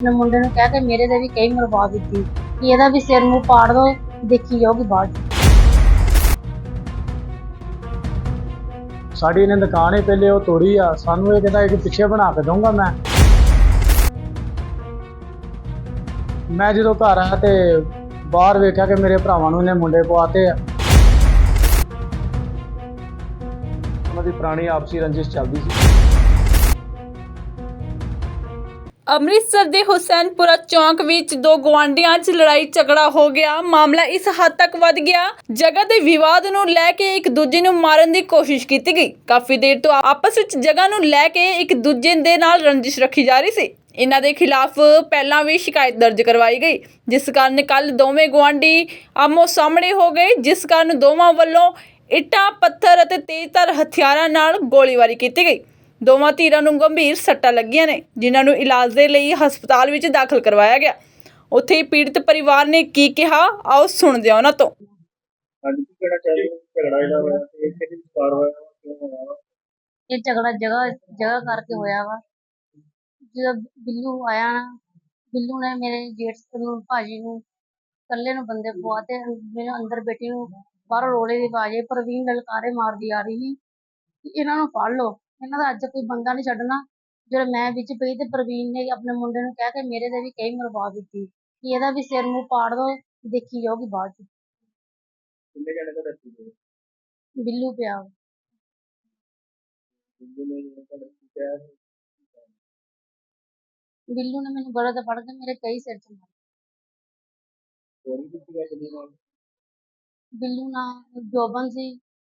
ਆਪਣੇ ਮੁੰਡੇ ਨੂੰ ਕਹਿ ਕੇ ਮੇਰੇ ਦੇ ਵੀ ਕਈ ਮਰਵਾ ਦਿੱਤੀ। ਕਿ ਇਹਦਾ ਵੀ ਸਿਰ ਮੂੰਹ ਪਾੜ ਦੋ, ਦੇਖੀ ਜਾਊਗੀ ਬਾਅਦ ਸਾਡੀ ਇਹਨੇ ਦੁਕਾਨ ਹੀ ਪਹਿਲੇ ਉਹ ਤੋੜੀ ਆ। ਸਾਨੂੰ ਇਹ ਕਹਿੰਦਾ ਇੱਕ ਪਿੱਛੇ ਬਣਾ ਕੇ ਦਊਂਗਾ ਮੈਂ। ਮੈਂ ਜਦੋਂ ਘਰ ਆਇਆ ਤੇ ਬਾਹਰ ਵੇਖਿਆ ਕਿ ਮੇਰੇ ਭਰਾਵਾਂ ਨੂੰ ਇਹਨੇ ਮੁੰਡੇ ਪਵਾਤੇ ਆ। ਉਹਨਾਂ ਦੀ ਪੁਰਾਣੀ ਆਪਸੀ ਰੰਜਿਸ਼ ਚੱਲਦੀ ਸੀ। ਅੰਮ੍ਰਿਤਸਰ ਦੇ ਹੁਸੈਨਪੁਰਾ ਚੌਂਕ ਵਿੱਚ ਦੋ ਗਵਾਂਢੀਆਂ 'ਚ ਲੜਾਈ ਝਗੜਾ ਹੋ ਗਿਆ। ਮਾਮਲਾ ਇਸ ਹੱਦ ਤੱਕ ਵੱਧ ਗਿਆ, ਜਗ੍ਹਾ ਦੇ ਵਿਵਾਦ ਨੂੰ ਲੈ ਕੇ ਇੱਕ ਦੂਜੇ ਨੂੰ ਮਾਰਨ ਦੀ ਕੋਸ਼ਿਸ਼ ਕੀਤੀ ਗਈ। ਕਾਫੀ ਦੇਰ ਤੋਂ ਆਪਸ ਵਿੱਚ ਜਗ੍ਹਾ ਨੂੰ ਲੈ ਕੇ ਇੱਕ ਦੂਜੇ ਦੇ ਨਾਲ ਰੰਜਿਸ਼ ਰੱਖੀ ਜਾ ਰਹੀ ਸੀ। ਇਹਨਾਂ ਦੇ ਖਿਲਾਫ ਪਹਿਲਾਂ ਵੀ ਸ਼ਿਕਾਇਤ ਦਰਜ ਕਰਵਾਈ ਗਈ, ਜਿਸ ਕਾਰਨ ਕੱਲ ਦੋਵੇਂ ਗਵਾਂਢੀ ਆਮੋ ਸਾਹਮਣੇ ਹੋ ਗਏ, ਜਿਸ ਕਾਰਨ ਦੋਵਾਂ ਵੱਲੋਂ ਇੱਟਾਂ, ਪੱਥਰ ਅਤੇ ਤੇਜ਼ਧਾਰ ਹਥਿਆਰਾਂ ਨਾਲ ਗੋਲੀਬਾਰੀ ਕੀਤੀ ਗਈ। ਦੋਵਾਂ ਧਿਰਾਂ ਨੂੰ ਗੰਭੀਰ ਸੱਟਾਂ ਲੱਗੀਆਂ ਨੇ ਜਿਨ੍ਹਾਂ ਨੂੰ ਇਲਾਜ ਦੇ ਲਈ ਹਸਪਤਾਲ ਵਿੱਚ ਦਾਖਲ ਕਰਵਾਇਆ ਗਿਆ। ਉੱਥੇ ਹੀ ਪੀੜਤ ਪਰਿਵਾਰ ਨੇ ਕੀ ਕਿਹਾ ਆਓ ਸੁਣਦੇ ਹਾਂ ਉਹਨਾਂ ਤੋਂ। ਹਾਂਜੀ ਕੀ ਕਹਿਣਾ ਚਾਹ ਰਹੇ ਝਗੜਾ ਜਿਹੜਾ ਹੋਇਆ ਤੇ ਕਿਹਦੀ ਵਿਚਾਰ ਹੋਇਆ ਕਿਉਂ ਹੋਇਆ ਇਹ ਝਗੜਾ ਜਗ੍ਹਾ ਜਗ੍ਹਾ ਕਰਕੇ ਹੋਇਆ ਵਾ। ਜਦੋਂ ਬਿੱਲੂ ਆਇਆ ਨਾ ਬਿੱਲੂ ਨੇ ਮੇਰੇ ਜੇਠ ਨੂੰ ਭਾਜੀ ਨੂੰ ਇਕੱਲੇ ਨੂੰ ਬੰਦੇ ਪਵਾ ਤੇ ਮੇਰੇ ਅੰਦਰ ਬੇਟੀ ਨੂੰ ਬਾਹਰੋਂ ਰੋਲੇ ਦੀ ਆਵਾਜ਼ ਆਈ ਪ੍ਰਵੀਨ ਲਲਕਾਰੇ ਮਾਰਦੀ ਆ ਰਹੀ ਸੀ ਕਿ ਇਹਨਾਂ ਨੂੰ ਫੜ ਲਓ। ਇਹਨਾਂ ਦਾ ਅੱਜ ਕੋਈ ਬੰਦਾ ਨਹੀਂ ਛੱਡਣਾ। ਜਦੋਂ ਮੈਂ ਵਿੱਚ ਪਈ ਤੇ ਪ੍ਰਵੀਨ ਨੇ ਆਪਣੇ ਮੁੰਡੇ ਨੂੰ ਕਹਿ ਕੇ ਮੇਰੇ ਦੇ ਵੀ ਕਈ ਮਰਵਾ ਦਿੱਤੀ। ਕਿ ਇਹਦਾ ਵੀ ਸਿਰ ਮੂੰਹ ਪਾੜ ਦੋ ਦੇਖੀ ਜਾਊਗੀ ਬਾਅਦ ਚ। ਕਿੰਨੇ ਜਣੇ ਦਾ ਰੱਖੀ ਗਏ? ਬਿੱਲੂ ਪਿਆ। ਵਾ। ਜਿੰਦੇ ਨੇ ਜਿਹੜਾ ਤੁਹਾਡਾ ਕਿਹਾ ਬਿੱਲੂ ਨੇ ਮੈਨੂੰ ਗਲੇ ਤੋਂ ਫੜ ਕੇ ਮੇਰੇ ਕਈ ਸਿਰ ਚ ਮਾਰੇ। ਬਿੱਲੂ ਨਾਲ ਜੋਬਨ ਸੀ।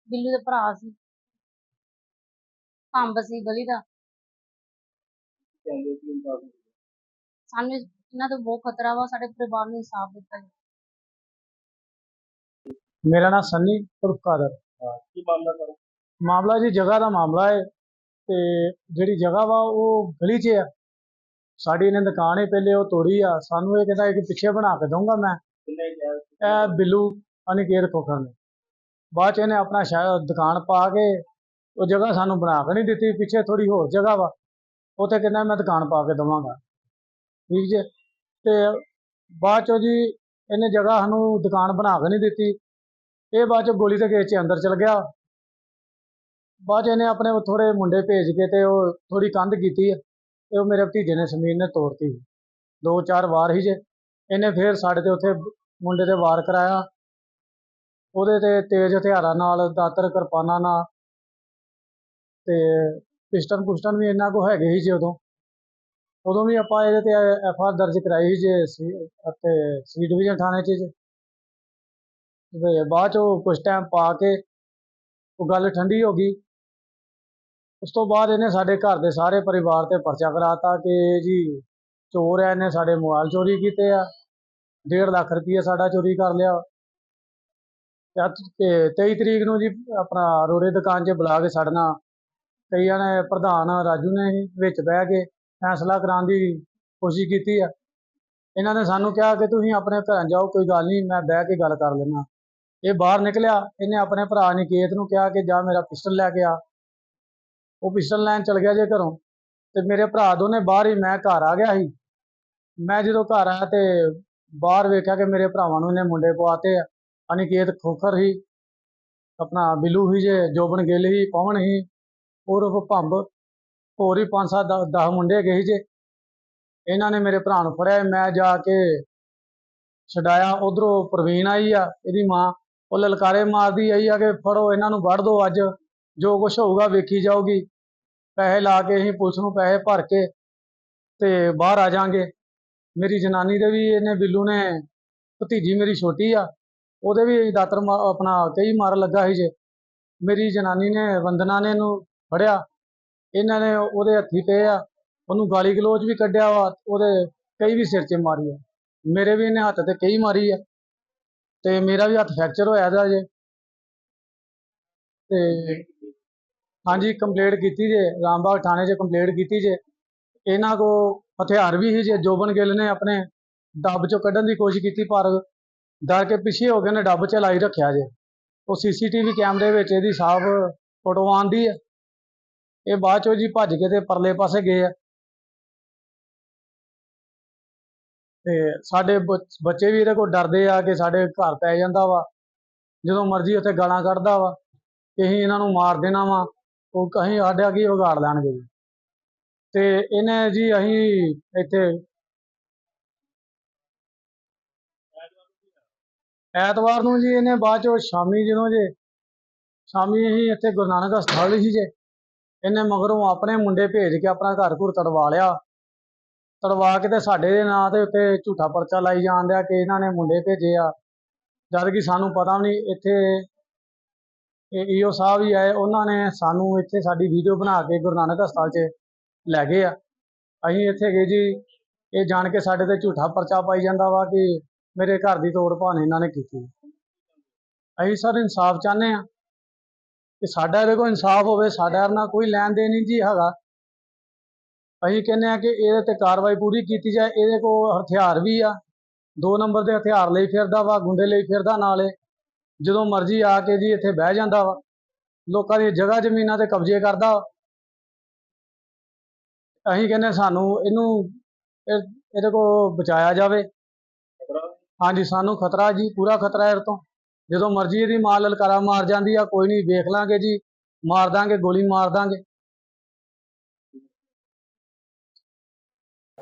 ਬਿੱਲੂ ਦੇ ਭਰਾ ਸੀ। ਅੰਬ ਸੀ ਗਲੀ ਦਾ। ਕਹਿੰਦੇ ਕਿ ਇਨਸਾਫ ਸਾਨੂੰ ਇਹਨਾਂ ਤੋਂ ਬਹੁਤ ਖਤਰਾ ਵਾ ਸਾਡੇ ਪਰਿਵਾਰ ਨੂੰ ਇਨਸਾਫ ਦਿੱਤਾ ਜਾਵੇ। ਮੇਰਾ ਨਾਮ ਸੰਨੀ ਉਰਫ ਕਾਦਰ। ਕੀ ਮਾਮਲਾ ਸਰ ਮਾਮਲਾ ਜੀ ਜਗ੍ਹਾ ਦਾ ਮਾਮਲਾ ਹੈ ਤੇ ਜਿਹੜੀ ਜਗ੍ਹਾ ਵਾ ਉਹ ਗਲੀ 'ਚ ਆ। ਸਾਡੀ ਇਹਨੇ ਦੁਕਾਨ ਹੀ ਪਹਿਲੇ ਉਹ ਤੋੜੀ ਆ। ਸਾਨੂੰ ਇਹ ਕਹਿੰਦਾ ਇੱਕ ਪਿੱਛੇ ਬਣਾ ਕੇ ਦਊਂਗਾ ਮੈਂ। ਕਿੰਨੇ ਇਹ ਬਿੱਲੂ ਅਨਿਕੇਤ ਖੋਖਰ ਨੇ। ਬਾਅਦ 'ਚ ਇਹਨੇ ਆਪਣਾ ਸ਼ਾਇਦ ਦੁਕਾਨ ਪਾ ਕੇ ਉਹ ਜਗ੍ਹਾ ਸਾਨੂੰ ਬਣਾ ਕੇ ਨਹੀਂ ਦਿੱਤੀ, ਪਿੱਛੇ ਥੋੜੀ ਹੋਰ ਜਗ੍ਹਾ ਵਾ। ਉੱਥੇ ਕਹਿੰਦਾ ਮੈਂ ਦੁਕਾਨ ਪਾ ਕੇ ਦਵਾਂਗਾ। ਠੀਕ ਜੇ? ਤੇ ਬਾਅਦ 'ਚੋਂ ਜੀ ਇਹਨੇ ਜਗ੍ਹਾ ਸਾਨੂੰ ਦੁਕਾਨ ਬਣਾ ਕੇ ਨਹੀਂ ਦਿੱਤੀ। ਇਹ ਬਾਅਦ 'ਚ ਗੋਲੀ ਦੇ ਗੇਟ 'ਚ ਅੰਦਰ ਚਲ ਗਿਆ। ਬਾਅਦ 'ਚ ਇਹਨੇ ਆਪਣੇ ਥੋੜੇ ਮੁੰਡੇ ਭੇਜ ਕੇ ਤੇ ਉਹ ਥੋੜੀ ਕੰਧ ਕੀਤੀ ਹੈ ਤੇ ਉਹ ਮੇਰੇ ਭਤੀਜੇ ਨੇ ਸਮੀਰ ਨੇ ਤੋੜਤੀ। ਦੋ ਚਾਰ ਵਾਰ ਹੀ ਜੇ। ਇਹਨੇ ਫੇਰ ਸਾਡੇ ਤੇ ਉੱਥੇ ਮੁੰਡੇ ਤੇ ਵਾਰ ਕਰਾਇਆ। ਉਹਦੇ ਤੇ ਤੇਜ਼ ਹਥਿਆਰਾਂ ਨਾਲ, ਦਾਤਰ ਕਿਰਪਾਨਾਂ ਨਾਲ ਤੇ ਪਿਸਟਨ ਪੁਸਟਨ ਵੀ ਇੰਨਾ ਕੋ ਹੈਗੇ ਸੀ ਜੇ ਉਦੋਂ ਉਦੋਂ ਵੀ ਆਪਾਂ ਇਹਦੇ ਤੇ ਐਫ ਆਰ ਦਰਜ ਕਰਾਈ ਸੀ ਜੇ ਸੀ ਅਤੇ ਸੀ ਡਿਵੀਜ਼ਨ ਥਾਣੇ 'ਚ ਜੀ। ਤੇ ਬਾਅਦ ਚੋਂ ਕੁਝ ਟਾਈਮ ਪਾ ਕੇ ਉਹ ਗੱਲ ਠੰਡੀ ਹੋ ਗਈ। ਉਸ ਤੋਂ ਬਾਅਦ ਇਹਨੇ ਸਾਡੇ ਘਰ ਦੇ ਸਾਰੇ ਪਰਿਵਾਰ ਤੇ ਪਰਚਾ ਕਰਾਤਾ ਕਿ ਇਹ ਜੀ ਚੋਰ ਹੈ ਇਹਨੇ ਸਾਡੇ ਮੋਬਾਈਲ ਚੋਰੀ ਕੀਤੇ ਆ। 1.5 ਲੱਖ ਰੁਪਏ ਸਾਡਾ ਚੋਰੀ ਕਰ ਲਿਆ। ਤੇ 23 ਤਰੀਕ ਨੂੰ ਜੀ ਆਪਣਾ ਰੋੜੇ ਦੁਕਾਨ 'ਚ ਬੁਲਾ ਕੇ ਸਾਡੇ ਨਾਲ ਕਈਆਂ ਨੇ ਪ੍ਰਧਾਨ ਰਾਜੂ ਨੇ ਹੀ ਵਿੱਚ ਬਹਿ ਕੇ ਫੈਸਲਾ ਕਰਾਉਣ ਦੀ ਕੋਸ਼ਿਸ਼ ਕੀਤੀ ਆ। ਇਹਨਾਂ ਨੇ ਸਾਨੂੰ ਕਿਹਾ ਕਿ ਤੁਸੀਂ ਆਪਣੇ ਘਰਾਂ ਜਾਓ, ਕੋਈ ਗੱਲ ਨਹੀਂ, ਮੈਂ ਬਹਿ ਕੇ ਗੱਲ ਕਰ ਲੈਣਾ ਇਹ ਬਾਹਰ ਨਿਕਲਿਆ, ਇਹਨੇ ਆਪਣੇ ਭਰਾ ਨਿਕੇਤ ਨੂੰ ਕਿਹਾ ਕਿ ਜਾ ਮੇਰਾ ਪਿਸਟਲ ਲੈ ਕੇ ਆ। ਉਹ ਪਿਸਟਲ ਲੈਣ ਚਲ ਗਿਆ ਜੇ ਘਰੋਂ। ਤੇ ਮੇਰੇ ਭਰਾ ਦੋਨੇ ਬਾਹਰ ਹੀ, ਮੈਂ ਘਰ ਆ ਗਿਆ ਸੀ। ਮੈਂ ਜਦੋਂ ਘਰ ਆਇਆ ਤੇ ਬਾਹਰ ਵੇਖਿਆ ਕਿ ਮੇਰੇ ਭਰਾਵਾਂ ਨੂੰ ਇਹਨੇ ਮੁੰਡੇ ਪਵਾਤੇ ਆ। ਅਨਿਕੇਤ ਖੋਖਰ ਹੀ ਆਪਣਾ ਬਿੱਲੂ ਹੀ ਜੇ, ਜੋਬਨ ਗਿੱਲ ਹੀ ਪਵਨ ਹੀ ਉਰਫ ਭੰਬ ਹੋਰ ਹੀ ਪੰਜ ਸੱਤ ਦਸ ਦਸ ਮੁੰਡੇ ਹੈਗੇ ਸੀ ਜੇ। ਇਹਨਾਂ ਨੇ ਮੇਰੇ ਭਰਾ ਨੂੰ ਫੜਿਆ, ਮੈਂ ਜਾ ਕੇ ਛਡਾਇਆ। ਉਧਰੋਂ ਪ੍ਰਵੀਨ ਆਈ ਆ, ਇਹਦੀ ਮਾਂ, ਉਹ ਲਲਕਾਰੇ ਮਾਰਦੀ ਆਈ ਆ ਕਿ ਫੜੋ, ਇਹਨਾਂ ਨੂੰ ਵੜ ਦਿਓ ਅੱਜ। ਜੋ ਕੁਝ ਹੋਊਗਾ ਵੇਖੀ ਜਾਊਗੀ। ਪੈਸੇ ਲਾ ਕੇ ਅਸੀਂ ਪੁਲਿਸ ਨੂੰ ਪੈਸੇ ਭਰ ਕੇ ਤੇ ਬਾਹਰ ਆ ਜਾਾਂਗੇ। ਮੇਰੀ ਜਨਾਨੀ ਦੇ ਵੀ ਇਹਨੇ, ਬਿੱਲੂ ਨੇ, ਭਤੀਜੀ ਮੇਰੀ ਛੋਟੀ ਆ, ਉਹਦੇ ਵੀ ਦਾਤਰ ਮਾ- ਆਪਣਾ ਕਈ ਮਾਰ ਲੱਗਾ ਸੀ ਜੇ। ਮੇਰੀ ਜਨਾਨੀ ਨੇ, ਵੰਦਨਾ ਨੇ ਇਹਨੂੰ ਫੜਿਆ। ਇਹਨਾਂ ਨੇ ਉਹਦੇ ਹੱਥੀ ਪਏ ਆ ਉਹਨੂੰ ਗਾਲੀ ਗਲੋਚ ਵੀ ਕੱਢਿਆ ਵਾ, ਉਹਦੇ ਕਈ ਵੀ ਸਿਰ 'ਚ ਮਾਰੀ ਆ। ਮੇਰੇ ਵੀ ਇਹਨੇ ਹੱਥ ਤੇ ਕਈ ਮਾਰੀ ਆ। ਤੇ ਮੇਰਾ ਵੀ ਹੱਥ ਫ੍ਰੈਕਚਰ ਹੋਇਆ ਦਾ ਜੇ ਤੇ ਹਾਂਜੀ, ਕੰਪਲੇਂਟ ਕੀਤੀ ਜੇ। ਰਾਮਬਾਗ ਥਾਣੇ 'ਚ ਕੰਪਲੇਂਟ ਕੀਤੀ ਜੇ। ਇਹਨਾਂ ਕੋ ਹਥਿਆਰ ਵੀ ਸੀ ਜੇ। ਜੋਬਨ ਗਿੱਲ ਨੇ ਆਪਣੇ ਡੱਬ 'ਚੋਂ ਕੱਢਣ ਦੀ ਕੋਸ਼ਿਸ਼ ਕੀਤੀ, ਪਰ ਡਰ ਕੇ ਪਿੱਛੇ ਹੋ ਗਏ ਨੇ ਡੱਬ 'ਚ ਲਾਈ ਰੱਖਿਆ ਜੇ। ਉਹ ਸੀਸੀਟੀਵੀ ਕੈਮਰੇ ਵਿੱਚ ਇਹਦੀ ਸਾਫ਼ ਫੋਟੋ ਆਉਂਦੀ ਹੈ ਇਹ ਬਾਅਦ ਚੋਂ ਜੀ ਭੱਜ ਕੇ ਤੇ ਪਰਲੇ ਪਾਸੇ ਗਏ ਆ। ਤੇ ਸਾਡੇ ਬੱਚ- ਬੱਚੇ ਵੀ ਇਹਦੇ ਕੋਲ ਡਰਦੇ ਆ ਕਿ ਸਾਡੇ ਘਰ ਪੈ ਜਾਂਦਾ ਵਾ। ਜਦੋਂ ਮਰਜ਼ੀ ਉੱਥੇ ਗਾਲਾਂ ਕੱਢਦਾ ਵਾ ਕਿ ਅਸੀਂ ਇਹਨਾਂ ਨੂੰ ਮਾਰ ਦੇਣਾ ਵਾ, ਉਹ ਕਹੀਂ ਸਾਡਾ ਕੀ ਵਿਗਾੜ ਲੈਣਗੇ ਜੀ। ਤੇ ਇਹਨੇ ਜੀ ਅਸੀਂ ਇੱਥੇ ਐਤਵਾਰ ਨੂੰ ਜੀ ਇਹਨੇ ਬਾਅਦ ਚੋਂ ਸ਼ਾਮੀ ਜਦੋਂ ਜੇ, ਸ਼ਾਮੀ ਅਸੀਂ ਇੱਥੇ ਗੁਰੂ ਨਾਨਕ ਹਸਪਤਾਲ ਸੀ ਜੇ ਇਹਨੇ ਮਗਰੋਂ ਆਪਣੇ ਮੁੰਡੇ ਭੇਜ ਕੇ ਆਪਣਾ ਘਰ ਘੁਰ ਤੜਵਾ ਲਿਆ। ਤੜਵਾ ਕੇ ਤੇ ਸਾਡੇ ਦੇ ਨਾਂ ਤੇ ਉੱਤੇ ਝੂਠਾ ਪਰਚਾ ਲਾਈ ਜਾਣ ਦਿਆ ਕਿ ਇਹਨਾਂ ਨੇ ਮੁੰਡੇ ਭੇਜੇ ਆ। ਜਦ ਕਿ ਸਾਨੂੰ ਪਤਾ ਵੀ ਨਹੀਂ ਇੱਥੇ ਇਹ ਈਓ ਸਾਹਿਬ ਹੀ ਆਏ, ਉਹਨਾਂ ਨੇ ਸਾਨੂੰ ਇੱਥੇ ਸਾਡੀ ਵੀਡੀਓ ਬਣਾ ਕੇ ਗੁਰੂ ਨਾਨਕ ਹਸਪਤਾਲ 'ਚ ਲੈ ਗਏ ਆ। ਅਸੀਂ ਇੱਥੇ ਗਏ ਜੀ, ਇਹ ਜਾਣ ਕੇ ਸਾਡੇ ਤੇ ਝੂਠਾ ਪਰਚਾ ਪਾਈ ਜਾਂਦਾ ਵਾ ਕਿ ਮੇਰੇ ਘਰ ਦੀ ਤੋੜ ਭਾਣ ਇਹਨਾਂ ਨੇ ਕੀਤੀ। ਅਸੀਂ ਸਰ ਇਨਸਾਫ ਚਾਹੁੰਦੇ ਆ। ਕਿ ਸਾਡਾ ਇਹਦੇ ਕੋਲ ਇਨਸਾਫ ਹੋਵੇ, ਸਾਡਾ ਨਾਲ ਕੋਈ ਲੈਣ ਦੇਣ ਨਹੀਂ ਜੀ ਹੈਗਾ। ਅਸੀਂ ਕਹਿੰਦੇ ਆ ਕਿ ਇਹਦੇ ਤੇ ਕਾਰਵਾਈ ਪੂਰੀ ਕੀਤੀ ਜਾਏ, ਇਹਦੇ ਕੋਲ ਹਥਿਆਰ ਵੀ ਆ। ਦੋ ਨੰਬਰ ਦੇ ਹਥਿਆਰ ਲਈ ਫਿਰਦਾ ਵਾ, ਗੁੰਡੇ ਲਈ ਫਿਰਦਾ ਨਾਲੇ ਜਦੋਂ ਮਰਜ਼ੀ ਆ ਕੇ ਜੀ ਇੱਥੇ ਬਹਿ ਜਾਂਦਾ ਵਾ। ਲੋਕਾਂ ਦੀ ਜਗ੍ਹਾ ਜ਼ਮੀਨਾਂ ਤੇ ਕਬਜ਼ੇ ਕਰਦਾ ਵਾ। ਅਸੀਂ ਕਹਿੰਦੇ ਸਾਨੂੰ ਇਹਨੂੰ ਇਹਦੇ ਕੋਲ ਬਚਾਇਆ ਜਾਵੇ। ਹਾਂਜੀ, ਸਾਨੂੰ ਖਤਰਾ ਜੀ, ਪੂਰਾ ਖਤਰਾ ਇਹਦੇ ਤੋਂ। ਜਦੋਂ ਮਰਜ਼ੀ ਇਹਦੀ ਮਾਂ ਲਲਕਾਰਾ ਮਾਰ ਜਾਂਦੀ ਆ ਕੋਈ ਨਹੀਂ ਵੇਖ ਲਾਂਗੇ ਜੀ ਮਾਰ ਦਾਂਗੇ ਗੋਲੀ ਮਾਰ ਦਾਂਗੇ।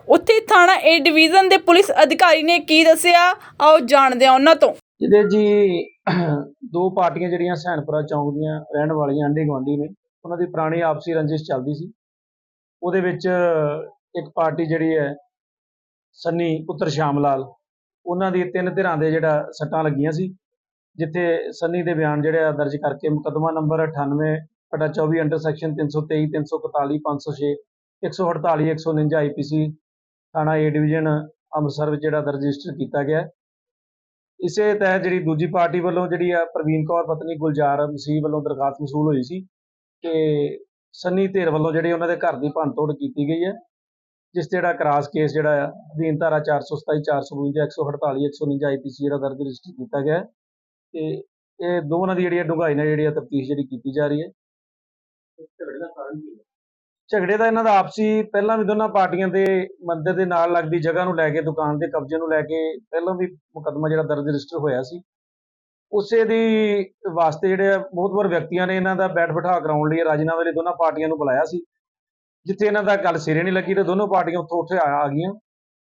ਉੱਥੇ ਥਾਣਾ ਏ ਡਿਵੀਜ਼ਨ ਦੇ ਪੁਲਿਸ ਅਧਿਕਾਰੀ ਨੇ ਕੀ ਦੱਸਿਆ? ਆਓ ਜਾਣਦੇ ਹਾਂ ਉਹਨਾਂ ਤੋਂ। ਜਿਹਦੇ ਜੀ ਦੋ ਪਾਰਟੀਆਂ ਜਿਹੜੀਆਂ ਸੈਨਪੁਰਾ ਚੌਂਕ ਦੀਆਂ ਰਹਿਣ ਵਾਲੀਆਂ ਆਂਢੀ ਗੁਆਂਢੀ ਨੇ ਉਹਨਾਂ ਦੀ ਪੁਰਾਣੀ ਆਪਸੀ ਰੰਜਿਸ਼ ਚੱਲਦੀ ਸੀ। ਉਹਦੇ ਵਿੱਚ ਇੱਕ ਪਾਰਟੀ ਜਿਹੜੀ ਹੈ ਸੰਨੀ ਪੁੱਤਰ ਸ਼ਾਮ ਲਾਲ ਉਹਨਾਂ ਦੀ ਤਿੰਨ ਧਿਰਾਂ ਦੇ ਜਿਹੜਾ ਸੱਟਾਂ ਲੱਗੀਆਂ ਸੀ। ਜਿੱਥੇ ਸੰਨੀ ਦੇ ਬਿਆਨ ਜਿਹੜੇ ਆ ਦਰਜ ਕਰਕੇ ਮੁਕੱਦਮਾ ਨੰਬਰ 98 ਬਟਾ 24 ਅੰਡਰ ਸੈਕਸ਼ਨ 323 341 506 148 149 ਆਈਪੀਸੀ ਥਾਣਾ ਏ ਡਿਵੀਜ਼ਨ ਅੰਮ੍ਰਿਤਸਰ ਵਿੱਚ ਜਿਹੜਾ ਦਰਜ ਰਜਿਸਟਰ ਕੀਤਾ ਗਿਆ। ਇਸੇ ਤਹਿਤ ਜਿਹੜੀ ਦੂਜੀ ਪਾਰਟੀ ਵੱਲੋਂ ਜਿਹੜੀ ਆ ਪ੍ਰਵੀਨ ਕੌਰ, ਪਤਨੀ ਗੁਲਜ਼ਾਰ ਮਸੀਹ ਵੱਲੋਂ ਦਰਖਾਸਤ ਮਸੂਲ ਹੋਈ ਸੀ ਕਿ ਸੰਨੀ ਧੇਰ ਵੱਲੋਂ ਜਿਹੜੀ ਉਹਨਾਂ ਦੇ ਘਰ ਦੀ ਭੰਨਤੋੜ ਕੀਤੀ ਗਈ ਹੈ, ਜਿਸ ਤੇ ਜਿਹੜਾ ਕਰਾਸ ਕੇਸ ਜਿਹੜਾ ਆ, ਅਧੀਨ ਧਾਰਾ 427 452 148 149 ਆਈਪੀਸੀ ਜਿਹੜਾ ਦਰਜ ਰਜਿਸਟਰ ਕੀਤਾ ਗਿਆ ਤੇ ਇਹ ਦੋਵਾਂ ਦੀ ਜਿਹੜੀ ਡੂੰਘਾਈ ਨਾਲ ਜਿਹੜੀ ਤਫਤੀਸ਼ ਜਿਹੜੀ ਕੀਤੀ ਜਾ ਰਹੀ ਹੈ। ਝਗੜੇ ਦਾ ਇਹਨਾਂ ਦਾ ਆਪਸੀ ਪਹਿਲਾਂ ਵੀ ਦੋਨਾਂ ਪਾਰਟੀਆਂ ਦੇ ਮੰਦਰ ਦੇ ਨਾਲ ਲੱਗਦੀ ਜਗ੍ਹਾ ਨੂੰ ਲੈ ਕੇ ਦੁਕਾਨ ਦੇ ਕਬਜ਼ੇ ਨੂੰ ਲੈ ਕੇ ਪਹਿਲਾਂ ਵੀ ਮੁਕੱਦਮਾ ਜਿਹੜਾ ਦਰਜ ਰਜਿਸਟਰ ਹੋਇਆ ਸੀ। ਉਸੇ ਦੀ ਵਾਸਤੇ ਜਿਹੜੇ ਆ ਬਹੁਤ ਵਾਰ ਵਿਅਕਤੀਆਂ ਨੇ ਇਹਨਾਂ ਦਾ ਬੈਠ ਬਿਠਾ ਕਰਾਉਣ ਲਈ ਰਾਜੀਨਾਮੇ ਲਈ ਦੋਨਾਂ ਪਾਰਟੀਆਂ ਨੂੰ ਬੁਲਾਇਆ ਸੀ। ਜਿੱਥੇ ਇਹਨਾਂ ਦਾ ਗੱਲ ਸਿਰੇ ਨਹੀਂ ਲੱਗੀ ਤੇ ਦੋਨੋਂ ਪਾਰਟੀਆਂ ਉੱਥੋਂ ਉੱਥੇ ਆ ਆ ਗਈਆਂ।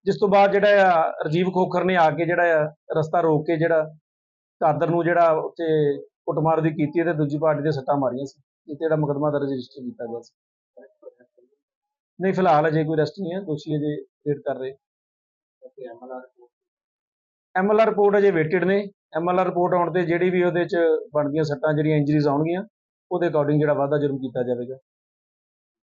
ਜਿਸ ਤੋਂ ਬਾਅਦ ਜਿਹੜਾ ਰਜੀਵ ਖੋਖਰ ਨੇ ਆ ਕੇ ਜਿਹੜਾ ਰਸਤਾ ਰੋਕ ਕੇ ਜਿਹੜਾ ਕਾਦਰ ਨੂੰ ਜਿਹੜਾ ਉੱਥੇ ਕੁੱਟਮਾਰ ਦੀ ਕੀਤੀ ਤੇ ਦੂਜੀ ਪਾਰਟੀ ਦੇ ਸੱਟਾਂ ਮਾਰੀਆਂ ਸੀ ਜਿੱਥੇ ਜਿਹੜਾ ਮੁਕੱਦਮਾ ਦਰਜ ਰਜਿਸਟਰ ਕੀਤਾ ਗਿਆ ਸੀ। ਨਹੀਂ ਫਿਲਹਾਲ ਅਜੇ ਕੋਈ ਅਰੈਸਟ ਨਹੀਂ ਹੈ ਦੋਸ਼ੀ ਅਜੇ ਵੇਟ ਕਰ ਰਹੇ। ਐਮਐਲਆਰ ਰਿਪੋਰਟ ਅਜੇ ਵੇਟਡ ਨੇ। ਐਮਐਲਆਰ ਰਿਪੋਰਟ ਆਉਣ ਤੇ ਜਿਹੜੀ ਵੀ ਉਹਦੇ ਚ ਬਣਦੀਆਂ ਸੱਟਾਂ ਜਿਹੜੀਆਂ ਇੰਜਰੀਜ਼ ਆਉਣਗੀਆਂ ਉਹਦੇ ਅਕੋਰਡਿੰਗ ਜਿਹੜਾ ਵਾਧਾ ਜਰੂਰ ਕੀਤਾ ਜਾਵੇਗਾ।